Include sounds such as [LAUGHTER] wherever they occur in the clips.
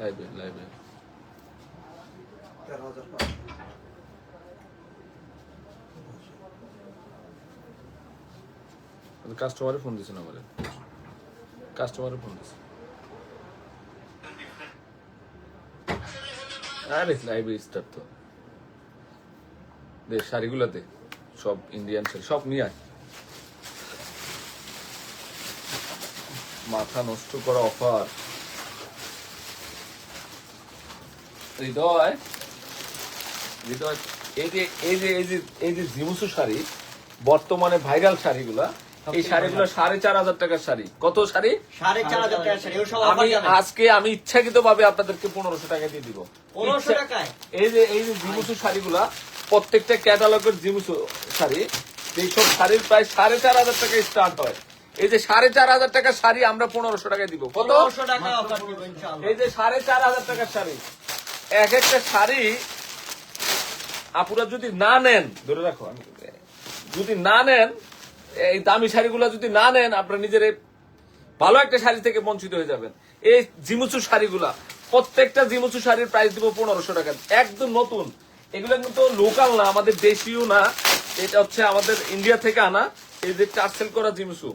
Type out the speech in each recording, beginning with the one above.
লাইভে লাইভে কাস্টমারে ফোন দিছে না কাস্টমারে ফোন দিছে. আরে লাইভে স্টার্ট তো। দে শাড়িগুলোতে সব ইন্ডিয়ান শাড়ি, সব নিয়ে আয়। মাথা নষ্ট করা অফার হৃদয় হৃদয় এই যে এই যে এই যে এই যে জিমুসু শাড়ি বর্তমানে ভাইরাল শাড়িগুলা এই শাড়িগুলো সাড়ে চার হাজার টাকার শাড়ি। কত শাড়ি? সাড়ে চার হাজার টাকা শাড়ি আমি আজকে আমি ইচ্ছাকৃত ভাবে আপনাদেরকে পনেরোশো টাকা দিয়ে দিব। পনেরোশো টাকায়? এই যে এই যে জিমুসু শাড়িগুলা প্রত্যেকটা ক্যাটালগের জিমুসু শাড়ি এইসব শাড়ির প্রায় সাড়ে চার হাজার টাকা স্টার্ট হয়। এই যে সাড়ে চার হাজার টাকার শাড়ি আমরা পনেরোশো টাকায় দিব। কত? পনেরোশো টাকা অফার দিব ইনশাআল্লাহ। এই যে সাড়ে চার হাজার টাকার শাড়ি। এক একটা শাড়ি আপুরা যদি না নেন, ধরে রাখো যদি না নেন, এই দামি শাড়িগুলো যদি না নেন, আপনারা নিজের ভালো একটা শাড়ি থেকে বঞ্চিত হয়ে যাবেন। এই জিমুচু শাড়িগুলা, প্রত্যেকটা জিমুচু শাড়ির প্রাইস দিব পনেরোশো টাকা। একদম নতুন। এগুলো কিন্তু লোকাল না, আমাদের দেশীয় না। এটা হচ্ছে আমাদের ইন্ডিয়া থেকে আনা এই যে টার্সেল করা জিমুসু।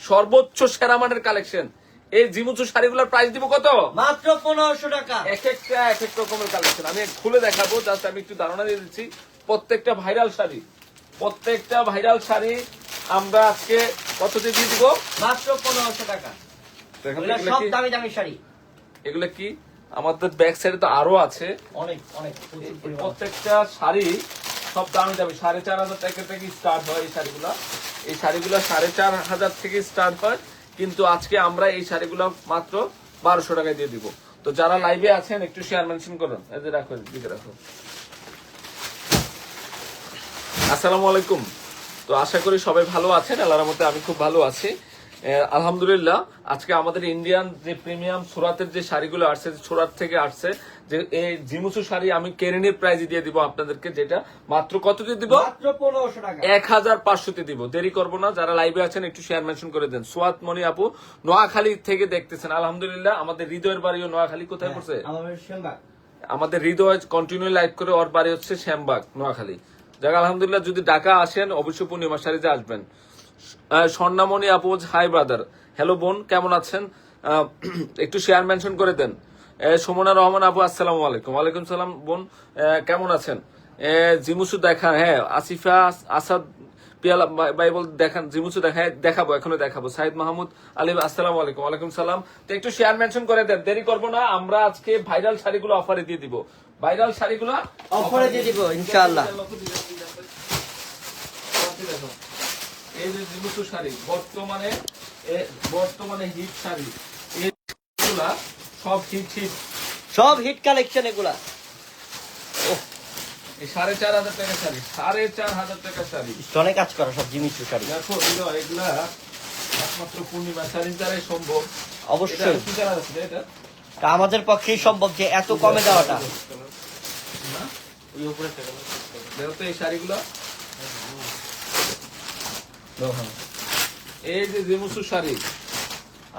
সর্বোচ্চ সেরা মানের কালেকশন এই জিমুচু শাড়িগুলোর প্রাইস দিব কত? মাত্র পনেরোশো টাকা। এক একটা এক এক রকমের কালেকশন আমি খুলে দেখাবো জাস্ট আমি একটু ধারণা দিয়ে দিচ্ছি। প্রত্যেকটা ভাইরাল শাড়ি প্রত্যেকটা ভাইরাল শাড়ি আমরা আজকে কত দিয়ে দিয়ে দিব? মাত্র পনেরোশো টাকা। সব? দামি দামি শাড়ি। এগুলো কি? আমাদের ব্যাক সাইডে তো আরও আছে। অনেক অনেক। প্রত্যেকটা শাড়ি সব দামি দামি। সাড়ে চার হাজার টাকা থেকে স্টার্ট হয় এই শাড়িগুলো। এই শাড়িগুলো সাড়ে চার হাজার থেকে স্টার্ট হয়। কিন্তু আজকে আমরা এই শাড়িগুলো মাত্র বারোশো টাকায় দিয়ে দিব। তো যারা লাইভে আছেন, একটু শেয়ার মেনশন করুন। এই যে রাখো দিকে রাখো। আসসালামু আলাইকুম। তো আশা করি সবাই ভালো আছেন, আল্লাহর মতে আমি খুব ভালো আছি। আলহামদুলিল্লাহ, আজকে আমাদের ইন্ডিয়ান যে প্রিমিয়াম সুরাতের যে শাড়িগুলো আসছে, সুরাত থেকে আসছে যে এই জিমুসু শাড়ি আমি কেরিনের প্রাইজে দিয়ে দিব আপনাদেরকে যেটা মাত্র দিব? মাত্র পনেরোশো টাকা। এক হাজার পাঁচশোতে দিব। দেরি করব না যারা লাইভে আছেন একটু শেয়ার মেনশন করে দেন। সোয়াত মনি আপু নোয়াখালী থেকে দেখতেছেন। আলহামদুলিল্লাহ আমাদের হৃদয়ের বাড়িও নোয়াখালী। কোথায় পড়ছে? আমাদের হৃদয় কন্টিনিউ লাইভ করে ওর বাড়ি হচ্ছে শ্যামবাগ নোয়াখালী। যাক আলহামদুলিল্লাহ যদি ঢাকা আসেন অবশ্যই পূর্ণিমা শাড়িতে আসবেন। স্বর্ণামণি আপুজ হাই ব্রাদার হ্যালো বোন কেমন আছেন? [CLEARS THROAT] একটু শেয়ার মেনশন করে দেন। সুমনা রহমান আপু আসসালামু আলাইকুম। ওয়ালাইকুম সালাম বোন। কেমন আছেন? জিমুসু দেখা হ্যাঁ আসিফা আসাদ পিয়ালা ভাই দেখান জিমুসু দেখা হ্যাঁ, দেখাবো এখনও দেখাবো। সাইদ মাহমুদ আলী আসসালামু আলাইকুম ওয়ালাইকুম সালাম। তো একটু শেয়ার মেনশন করে দেন দেরি করব না আমরা আজকে ভাইরাল শাড়িগুলো অফারে দিয়ে দিব। ভাইরাল শাড়িগুলো অফারে দিয়ে দিব ইনশাআল্লাহ। এই যে জিমুসু শাড়ি বর্তমানে বর্তমানে হিট শাড়ি এইগুলা সব হিট হিট সব হিট কালেকশন এগুলা। সাড়ে চার হাজার টাকা শাড়ি সাড়ে চার হাজার টাকা শাড়ি। স্টনে কাজ করা সব জিনিস শাড়ি। দেখো এগুলা একমাত্র পূর্ণিমা শাড়ির দ্বারাই সম্ভব। অবশ্যই। এটা কি কালার আছে রে এটা? তা আমাদের পক্ষেই সম্ভব যে এত কমে দেওয়াটা। না? দেখো তো এই শাড়িগুলো। এই যে জিমুসু শাড়ি।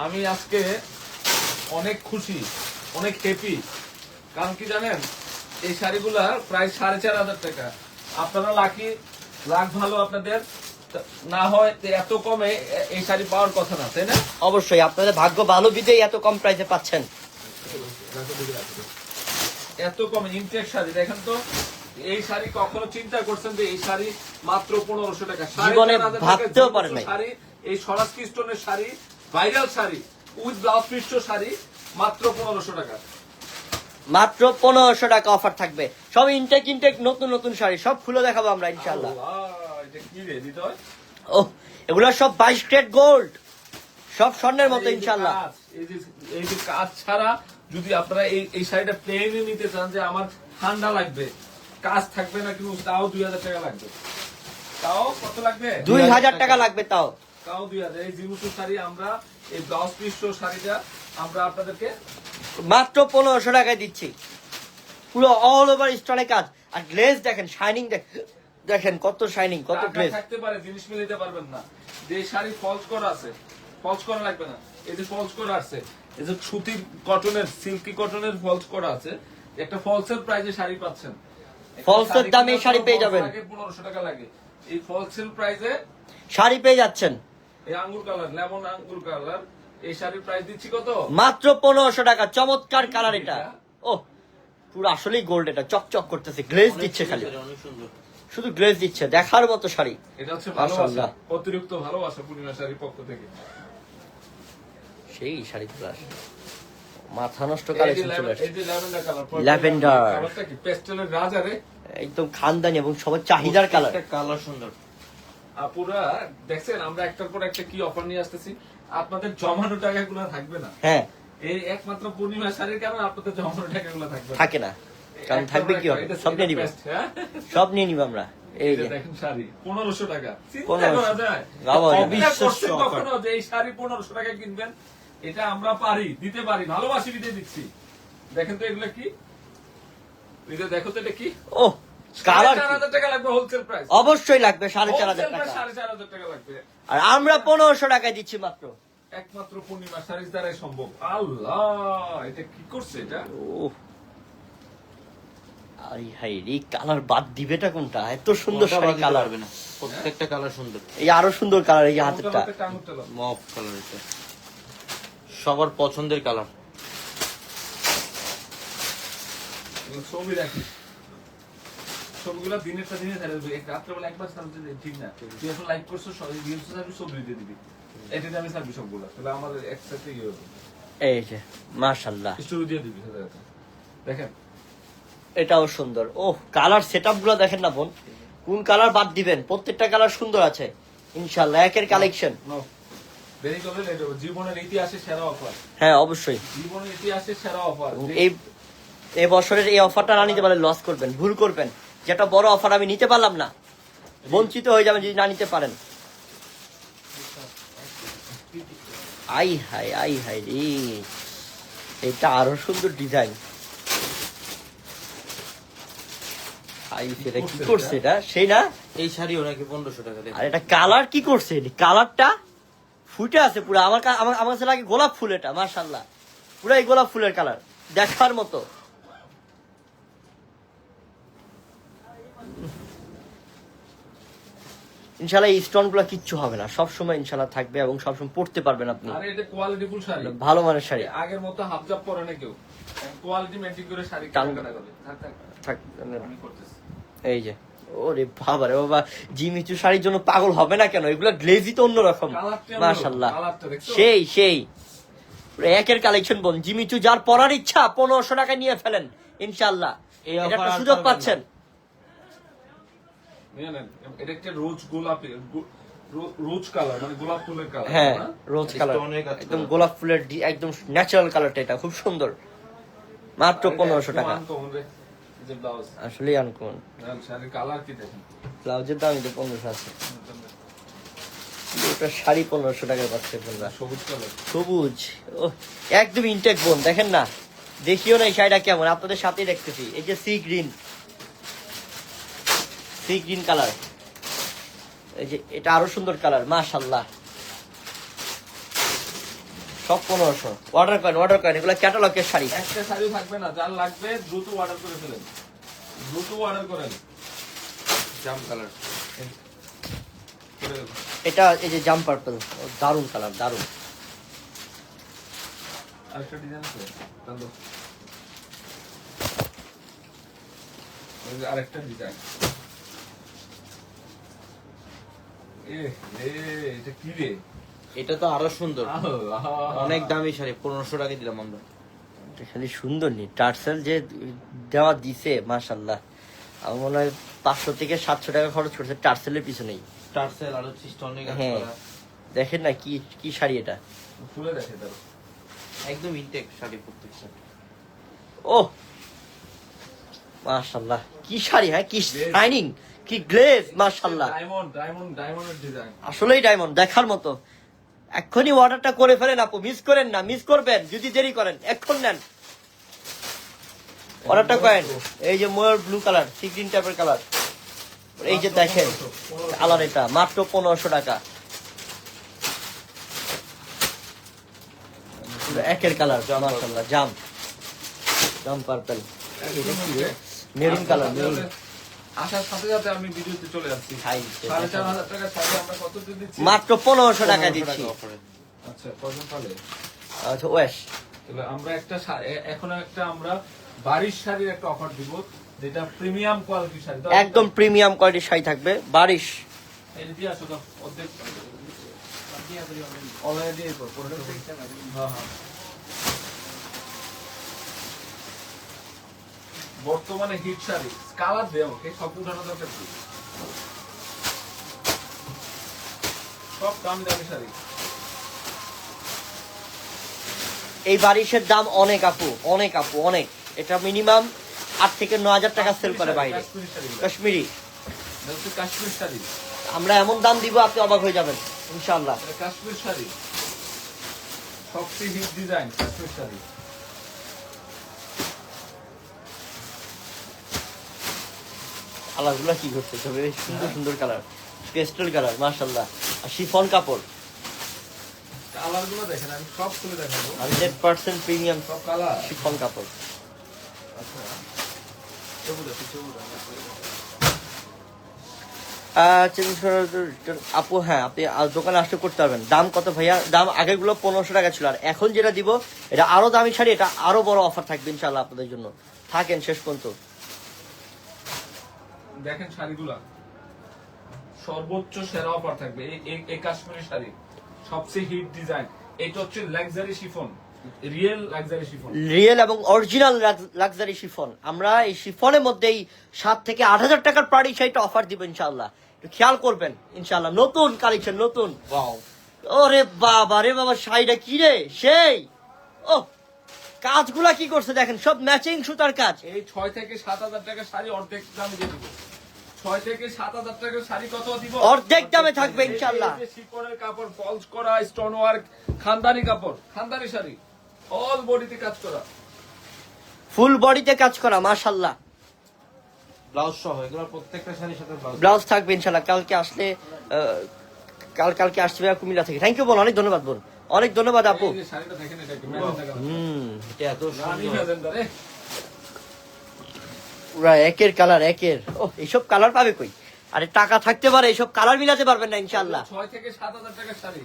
আমি আজকে অনেক খুশি অনেক হ্যাপি কারণ কি জানেন এই শাড়িগুলা প্রায় সাড়ে চার হাজার টাকা। আপনারা লাকি লাখ ভালো আপনাদের। না হয় এত কমে এই শাড়ি পাওয়ার কথা না তাই না? অবশ্যই আপনাদের ভাগ্য ভালো বিদেই এত কম প্রাইসে পাচ্ছেন। এত কম ইনটেক শাড়ি দেখেন তো এই শাড়ি কখনো চিন্তা করছেন যে এই শাড়ি মাত্র পনেরোশো টাকা। জীবনে ভাবতেও পারেন শাড়ি এই Swaraj কৃষ্ণনের sari viral sari. With blouse পৃষ্ঠ শাড়ি মাত্র পনেরোশো টাকা। মাত্র পনেরোশো টাকা অফার থাকবে। সব ইনটেক ইনটেক নতুন নতুন শাড়ি সব খুলে দেখাবো আমরা ইনশাল্লাহ? ও এগুলো সব বাইশ ক্রেট গোল্ড। সব স্বর্ণের মতো ইনশাল্লাহ এই যে এই যে কাজ ছাড়া যদি আপনারা এই এই শাড়িটা প্লেনে নিতে চান যে আমার ঠান্ডা লাগবে কাজ থাকবে না কিন্তু তাও দুই হাজার টাকা লাগবে। তাও কত লাগবে? দুই হাজার টাকা লাগবে তাও। তাও দুই হাজার। এই জিমুসু শাড়ি আমরা এই ব্লাউজ পৃষ্ঠ শাড়িটা আমরা আপনাদেরকে মাত্র পনেরোশো টাকায় দিচ্ছি। পুরো অল ওভার স্টোনে কাজ। আর গ্লেজ দেখেন শাইনিং দেখেন কত শাইনিং কত গ্লেজ থাকতে পারে জিনিস মিলাতে পারবেন না। যে শাড়ি ফলস করা আছে ফলস করা লাগবে না। এই যে ফলস করা আছে এই যে সুতির কটনের সিল্কি কটনের ফলস করা আছে একটা ফলসের প্রাইজে শাড়ি পাচ্ছেন। ফলসের দামে শাড়ি পেয়ে যাবেন। লাগে পনেরোশো টাকা লাগে। এই ফলসের প্রাইজে শাড়ি পেয়ে যাচ্ছেন। এই আঙ্গুর কালার লেমন আঙ্গুর কালার। এই শাড়ির প্রাইস দিচ্ছি কত? মাত্র পনেরোশো টাকা। চমৎকার কালার এটা। ও পুরো আসলেই গোল্ড এটা। চকচক করতেছে। গ্লেজ দিচ্ছে খালি। শুধু গ্লেজ দিচ্ছে। দেখার মতো শাড়ি। এটা হচ্ছে ভালোবাসা। অতিরিক্ত ভালোবাসা পূর্ণিমা শাড়ির পক্ষ থেকে। সেই মাথা নষ্ট কালেকশন চলে আসছে। ল্যাভেন্ডার একদম খানদানি এবং সবার চাহিদার কালার কালার সুন্দর। আপুরা দেখছেন আমরা একটার পর একটা কি অফার নিয়ে আসতেছি? আপনাদের জমানো টাকাগুলো থাকবে না। হ্যাঁ। এই একমাত্র পূর্ণিমা শাড়ির কারণে আপনাদের জমানো টাকাগুলো থাকবে থাকে না। কারণ থাকবে কি হবে? সব নিয়ে নিব। হ্যাঁ? সব নিয়ে নিব আমরা। এই যে দেখেন শাড়ি পনেরোশো টাকা। চিন্তা করা যায়? বাবা রে। চিন্তা অবিশ্বাস্য করছেন offer। কখনো যে এই শাড়ি পনেরোশো টাকা কিনবেন? এটা আমরা পারি দিতে পারি ভালোবাসি দিতে দিচ্ছি। দেখেন তো এগুলো কি? দেখো তো এটা কি? ও অবশ্যই লাগবে সাড়ে চার হাজার টাকা। আর আমরা পনেরোশো টাকায় দিচ্ছি মাত্র। একমাত্র পূর্ণিমা শাড়ির দ্বারাই সম্ভব। আল্লাহ এটা কি করছে এটা? ও হাই রে কালার বাদ দিবেটা কোনটা? এত সুন্দর শাড়ি কালার। পারবে না। প্রত্যেকটা কালার সুন্দর। এই আরও সুন্দর কালার এই হাতেরটা। মফ কালার এটা। সবার পছন্দের কালার। ছবি ছবিগুলো দিনেরটা দিনে ছাড়ে দেবে। এক রাত্রেবেলা একবার দে, ঠিক না। তুই এখন লাইক করছ রিলস ছাড়বি ছবি দিয়ে দিবি। এডিটে আমি ছাড়বি সবগুলো। তাহলে আমার একসাথে ইয়ে হবে। এই যে মাশাল্লাহ স্টোরি দিয়ে দিবি। দেখেন। এটাও সুন্দর। ও কালার সেটআপগুলো দেখেন না বোন? কোন কালার বাদ দিবেন? প্রত্যেকটা কালার সুন্দর আছে। ইনশাল্লাহ একের কালেকশন। দেরি করলে লেট হবে। জীবনের ইতিহাসে সেরা অফার হ্যাঁ অবশ্যই। জীবনের ইতিহাসে সেরা অফার এই এই বছরের এই অফারটা না নিতে পারলে লস করবেন ভুল করবেন। যেটা বড় অফার আমি নিতে পারলাম না। বঞ্চিত হয়ে যাবেন যদি না নিতে পারেন। আই হাই আই হাই রে। এটা আরও সুন্দর ডিজাইন। আই সেটা কি করছে এটা? সেই না? এই নাকি পনেরোশো টাকা আর এটা কালার কি করছে? কালারটা ফুটে আছে পুরো। আমার আমার আমার কাছে লাগে গোলাপ ফুল এটা মার্শাল্লাহ পুরো এই গোলাপ ফুলের কালার দেখার মতো। ইনশাল্লাহ এই স্টোনগুলো কিচ্ছু হবে না। সবসময় ইনশাল্লাহ থাকবে এবং সবসময় পড়তে পারবেন আপনি। আরে এটা কোয়ালিটি ফুল শাড়ি। ভালো মানের শাড়ি। আগের মতো হাফ জাপ পরে না কেউ। কোয়ালিটি মেনটেন করে শাড়ি থাক থাক। থাক আমি করতেছি। এই যে ওরে বাবা রে বাবা জিমিচু শাড়ির জন্য পাগল হবে না কেন? এগুলো গ্লেজি তো অন্যরকম। মাশাল্লাহ সেই সেই। একের কালেকশন বল। জিমিচু যার পরার ইচ্ছা পনেরোশো টাকা নিয়ে ফেলেন। ইনশাল্লাহ এটা সুযোগ পাচ্ছেন। এটা একটা রোজ গোলাপি রোজ কালার মানে গোলাপ ফুলের কালার হ্যাঁ রোজ কালার। একদম গোলাপ ফুলের একদম ন্যাচারাল কালারটা এটা খুব সুন্দর। মাত্র পনেরোশো টাকা। ব্লাউজ আসলে আনকোন কালার কি দেখেন? ব্লাউজের দামই তো পনেরোশো আছে ওটা শাড়ি পনেরোশো টাকায় পাচ্ছে সবুজ কালার সবুজ। ও একদম ইনটেক বোন দেখেন না? দেখিও না এই শাড়িটা কেমন আপনাদের সাথেই দেখতেছি। এই যে sea green sea green colour এই যে এটা আরও সুন্দর কালার মাশাল্লাহ সব পনেরোশো। অর্ডার করেন অর্ডার করেন এগুলো ক্যাটালগের শাড়ি। একটা শাড়ি থাকবে না যার লাগবে দ্রুত অর্ডার করে ফেলেন। দ্রুত অর্ডার করেন। জাম কালার এটা এই যে জাম পার্পল দারুণ কালার দারুণ আরেকটা ডিজাইন আছে আরেকটা ডিজাইন এ এ এটা কি রে? এটা তো আরও সুন্দর। অনেক দামি শাড়ি পনেরোশো টাকা দিলাম আমরা। এটা খালি সুন্দর নি। টার্সেল যে দেওয়া দিছে মাশাল্লাহ আমার মনে হয় পাঁচশো থেকে সাতশো টাকা খরচ করছে টার্সেলের পিছনেই। টার্সেল আরও চিস্ট অনেক হ্যাঁ। দেখেন না কি কি শাড়ি এটা। খুলে দেখে একদম ইনটেক শাড়ি প্রত্যেকটা। ও মাশাল্লাহ কি শাড়ি হ্যাঁ? কি শাইনিং কি গ্লেজ মাশাল্লাহ ডায়মন্ড ডায়মন্ড ডায়মন্ডের ডিজাইন আসলেই ডায়মন্ড দেখার মতো। এক্ষুনি অর্ডারটা করে ফেলেন আপু মিস করেন না মিস করবেন যদি দেরি করেন এক্ষুন নেন। অর্ডারটা করেন। এই যে ময়ূর ব্লু কালার সি গ্রিন টাইপের কালার এই যে দেখেন কালার এটা মাত্র পনেরোশো টাকা। একের কালার মাশাআল্লাহ জাম। জাম পার্পল মেরুন কালার মেরুন। আসার সাথে সাথে আমি ভিডিওতে চলে যাচ্ছি। সাড়ে চার হাজার টাকা শাড়ি আমরা কত দিচ্ছি? মাত্র পনেরোশো টাকা দিচ্ছি। আচ্ছা কজন তাহলে? আচ্ছা ওয়েস। তাহলে আমরা একটা এখন একটা আমরা বাড়ির শাড়ির একটা অফার দিব যেটা প্রিমিয়াম কোয়ালিটির শাড়ি। একদম প্রিমিয়াম কোয়ালিটির শাড়ি থাকবে বারিশ। এটা দিয়ে আসো দাও, অর্ধেক দিয়ে দিবো, হ্যাঁ, হ্যাঁ। বর্তমানে হিট শাড়ি কালার দেও ওকে সব উঠানো দরকার কি? সব দামি দামি শাড়ি। এই বারিশের দাম অনেক আপু অনেক আপু অনেক। এটা মিনিমাম আট থেকে ন হাজার টাকা সেল করে বাইরে। কাশ্মীরি কাশ্মীরি। কাশ্মীর শাড়ি। আমরা এমন দাম দিব আপনি অবাক হয়ে যাবেন ইনশাআল্লাহ। কাশ্মীর শাড়ি। সবচেয়ে হিট ডিজাইন কাশ্মীর শাড়ি। কালারগুলো কি করছে? তবে সুন্দর সুন্দর কালার পেস্টেল কালার মাশাআল্লাহ। আর শিফন কাপড়। কালার দেখেন আমি সব খুলে দেখাবো। হান্ড্রেড পার্সেন্ট প্রিমিয়াম সব কালার। শিফন কাপড়। আচ্ছা আপু হ্যাঁ আপনি দোকানে আসলে করতে পারবেন। দাম কত ভাইয়া? দাম আগেরগুলো পনেরোশো টাকা ছিল আর এখন যেটা দিব এটা আরও দামি শাড়ি এটা আরও বড় অফার থাকবে ইনশাল্লাহ আপনাদের জন্য। থাকেন শেষ পর্যন্ত। দেখেন শাড়িগুলা। সর্বোচ্চ সেরা অফার থাকবে। এই- কাশ্মীরি শাড়ি। সবচেয়ে হিট ডিজাইন এটা হচ্ছে luxury chiffon real luxury chiffon real এবং অরিজিনাল লাক্সারি শিফন আমরা এই শিফনের মধ্যেই সাত থেকে আট হাজার টাকার পাড়ি শাড়িটা অফার দিব ইনশাল্লাহ খেয়াল করবেন ইনশাল্লাহ নতুন কালেকশন নতুন। ওরে বাবা রে বাবা শাড়িটা কি রে? সেই। ও কাজগুলা কি করছে দেখেন সব ম্যাচিং সুতার কাজ। এই ছয় থেকে সাত হাজার টাকা শাড়ি অর্ধেক দামে দিয়ে দিব। ছয় থেকে সাত হাজার টাকার শাড়ি কত দিব? অর্ধেক দামে থাকবে ইনশাল্লাহ। এই কাপড় ফলস করা স্টোন ওয়ার্ক খানদানি কাপড় খানদানি শাড়ি অল বডিতে কাজ করা। ফুল বডিতে কাজ করা মাশাল্লাহ। ব্লাউজ সহ এগুলো প্রত্যেকটা শাড়ির সাথে ব্লাউজ ব্লাউজ থাকবে ইনশাল্লাহ। কালকে আসলে কাল কালকে আসবে কুমিল্লা থেকে। থ্যাংক ইউ বোন অনেক ধন্যবাদ বোন অনেক ধন্যবাদ আপু। হুম এটা এত সুন্দর। ম্যাজেন্টা রে। পুরা একের কালার একের। ও এইসব কালার পাবে কই? আরে টাকা থাকতে পারে এইসব কালার মিলাতে পারবেন না ইনশাল্লাহ ছয় থেকে সাত হাজার টাকার শাড়ি।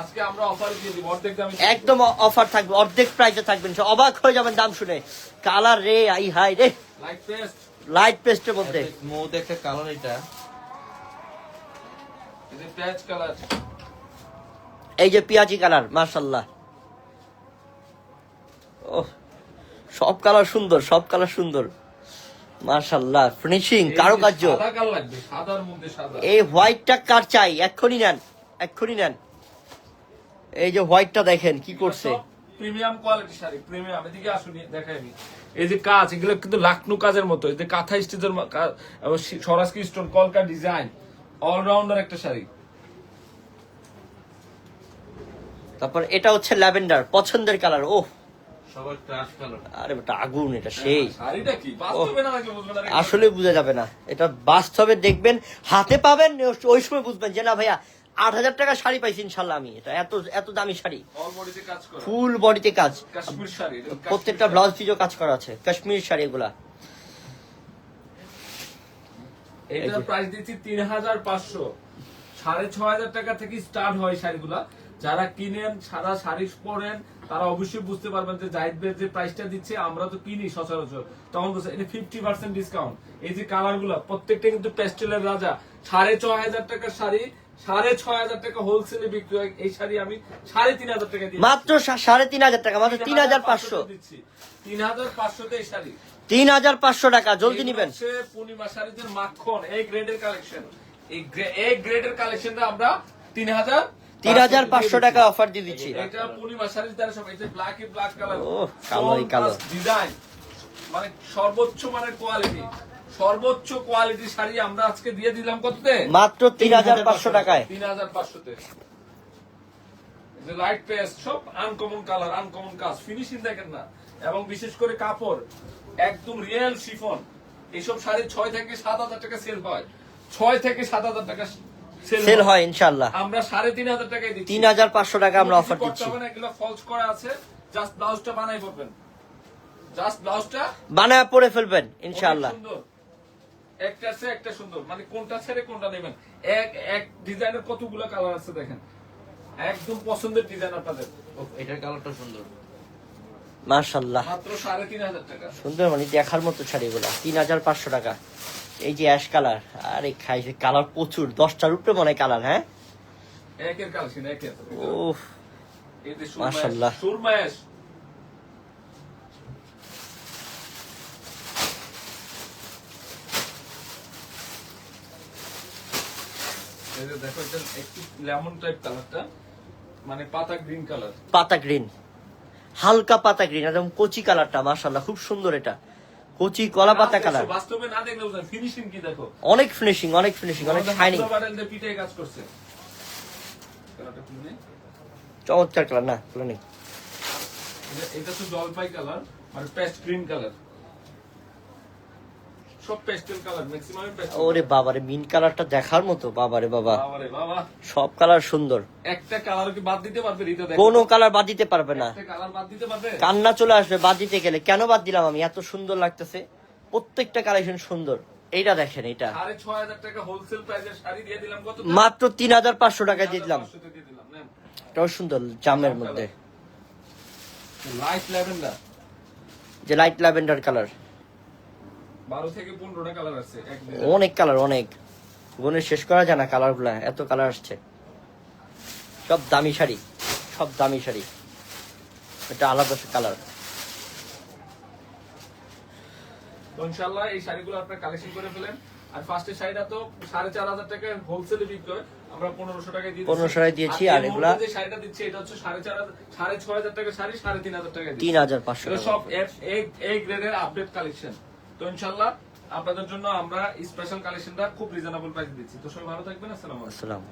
আজকে আমরা অফার দিয়ে দিব অর্ধেক দামে একদম অফার থাকবে অর্ধেক প্রাইসে থাকবেন। সব অবাক হয়ে যাবেন দাম শুনে। কালার রে আই হাই রে। লাইট পেস্ট লাইট পেস্টের মধ্যে। স্মুথ একটা কালার এটা। এই যে পেঁয়াজ কালার এই যে পিয়াজি কালার মার্শাল্লাহ ও সব কালার সুন্দর সব কালার সুন্দর। মার্শাল্লাহ ফিনিশিং কারুকার্য। এই হোয়াইটটা কার চাই? এক্ষুনি নেন এক্ষুনি নেন। এই যে হোয়াইটটা দেখেন কি করছে? প্রিমিয়াম কোয়ালিটি শাড়ি প্রিমিয়াম এদিকে আসুন দেখাই এই যে কাজ এগুলো কিন্তু লাকনু কাজের মতো। এই যে কাঁথা স্টিচের সরাসকি স্টোন কলকা ডিজাইন অলরাউন্ডার একটা শাড়ি। তারপর এটা হচ্ছে ল্যাভেন্ডার পছন্দের কালার ও সবার ক্রাশ কালার আরে বেটা আগুন এটা সেই। আসলে বোঝা যাবে না। এটা বাস্তবে দেখবেন হাতে পাবেন ওই সময় বুঝবেন যে না ভাইয়া আট হাজার টাকা শাড়ি পাইছি ইনশাল্লাহ আমি। এটা এত এত দামি শাড়ি। অল বডিতে কাজ ফুল বডিতে কাজ। শাড়ি প্রত্যেকটা। ব্লাউজ পিসও কাজ করা আছে কাশ্মীর শাড়ি এগুলা। এটার প্রাইস দিচ্ছি তিন হাজার পাঁচশো। সাড়ে ছয় হাজার টাকা থেকে স্টার্ট হয় শাড়িগুলা। যারা কিনেন সারা শাড়ি পরেন তারা অবশ্যই বুঝতে পারবেন যে জাহিদ ভাই যে প্রাইসটা দিচ্ছে আমরা তো কিনি সচরাচর। তখন বলছে এটা ফিফটি পার্সেন্ট ডিসকাউন্ট এই যে কালারগুলা প্রত্যেকটা কিন্তু প্যাস্টেলের রাজা। সাড়ে ছয় হাজার টাকার শাড়ি সাড়ে ছয় হাজার টাকা হোলসেলে বিক্রি হয়। এই শাড়ি আমি সাড়ে তিন হাজার টাকা দিয়ে মাত্র সাড়ে তিন হাজার টাকা মাত্র তিন হাজার পাঁচশো। দিচ্ছি। তিন হাজার পাঁচশোতে এই শাড়ি। তিন হাজার পাঁচশো টাকা জলদি নিবেন। পূর্ণিমা শাড়িদের মাখন এই গ্রেডের কালেকশন এই গ্রে- এই গ্রেডের কালেকশনটা আমরা তিন হাজার তিন হাজার পাঁচশো টাকা অফার দিয়ে দিচ্ছি। এটা পূর্ণিমা শাড়ির দ্বারা সব এই যে ব্ল্যাক এ ব্ল্যাক কালার ও, কালোই কালো। ডিজাইন মানে সর্বোচ্চ মানের কোয়ালিটি সর্বোচ্চ কোয়ালিটি শাড়ি আমরা আজকে দিয়ে দিলাম কততে? মাত্র তিন হাজার পাঁচশো টাকায়। তিন হাজার পাঁচশোতে লাইট পেস্ট সব আনকমন কালার আনকমন কাজ। ফিনিশিং দেখেন না। এবং বিশেষ করে কাপড়। একদম রিয়েল শিফন এইসব শাড়ি ছয় থেকে সাত হাজার টাকা সেল হয়। ছয় থেকে সাত হাজার টাকা সেল হয় ইনশাল্লাহ আমরা সাড়ে তিন হাজার টাকায় দিচ্ছি। তিন হাজার পাঁচশো টাকা আমরা অফার দিচ্ছি। এগুলো ফলস করা আছে। জাস্ট ব্লাউজটা বানাই পড়বেন জাস্ট ব্লাউজটা বানায় পরে ফেলবেন ইনশাল্লাহ একটা আছে একটা সুন্দর। মানে কোনটা ছেড়ে কোনটা নেবেন। এক এক ডিজাইনের কতগুলো কালার আছে দেখেন। একদম পছন্দের ডিজাইন আপনাদের এটার কালারটা সুন্দর। মার্শাল্লাহ মাত্র সাড়ে তিন হাজার টাকা। সুন্দর মানে দেখার মতো শাড়িগুলো। তিন হাজার পাঁচশো টাকা। এই যে অ্যাশ কালার আরে খাইছে কালার প্রচুর দশটার উপরে মনে হয় কালার হ্যাঁ? একের কালসিন একের যে মাশাআল্লাহ। এই দেখো এটা একটু লেমন টাইপ কালারটা মানে পাতা গ্রিন কালার পাতা গ্রিন হালকা পাতা গ্রিন একদম কচি কালারটা মার্শাল্লাহ খুব সুন্দর এটা। কচি কলা পাতা কালার বাস্তবে না দেখলে ফিনিশিং কি দেখো? অনেক ফিনিশিং অনেক ফিনিশিং অনেক শাইনিং পিঠে কাজ করছে। চমৎকার কালার না কালার নেই এটা তো জলপাই কালার আর পেস্ট গ্রিন কালার সব পেস্টেল কালার ম্যাক্সিমাম পেস্টেল ওরে বাবারে মিন কালারটা দেখার মতো বাবারে বাবা। বাবারে বাবা। সব কালার সুন্দর। একটা কালার কি বাদ দিতে পারবে দেখো। কোনো কালার বাদ দিতে পারবে না। একটা কালার বাদ দিতে পারবে? কান্না চলে আসবে বাদ দিতে গেলে। কেন বাদ দিলাম আমি? এত সুন্দর লাগতেছে। প্রত্যেকটা কালেকশন সুন্দর। এইটা দেখেন এটা সাড়ে ছয় টাকা হোলসেল প্রাইসের শাড়ি দিয়ে দিলাম। কত মাত্র তিন হাজার পাঁচশো টাকা দিয়ে দিলাম। পাঁচশোতে দিয়ে দিলাম। এটাও সুন্দর জামের মধ্যে। লাইট ল্যাভেন্ডার যে লাইট ল্যাভেন্ডার কালার বারো থেকে পনেরোটা কালার আছে অনেক কালার অনেক। গুনে শেষ করা যায় না কালারগুলা এত কালার আসছে। সব দামি শাড়ি সব দামি শাড়ি। এটা আলাদা কালার তো ইনশাল্লাহ এই শাড়িগুলো আপনার কালেকশন করে ফেলেন। আর ফার্স্টের শাড়িটা তো সাড়ে চার হাজার টাকা হোলসেলে বিক্রি হয় আমরা পনেরোশো টাকায় দিয়ে 1500 টাকায় দিয়েছি, আর এগুলা- যে শাড়িটা দিচ্ছে এটা হচ্ছে সাড়ে চার সাড়ে ছয় হাজার টাকা শাড়ি সাড়ে তিন হাজার টাকা তিন হাজার পাঁচশো সব এই গ্রেডের আপডেট কালেকশন তো ইনশাল্লাহ আপনাদের জন্য আমরা স্পেশাল কালেকশনটা খুব রিজনেবল প্রাইস দিচ্ছি। তো সবাই ভালো থাকবেন, আসসালাম আসসালাম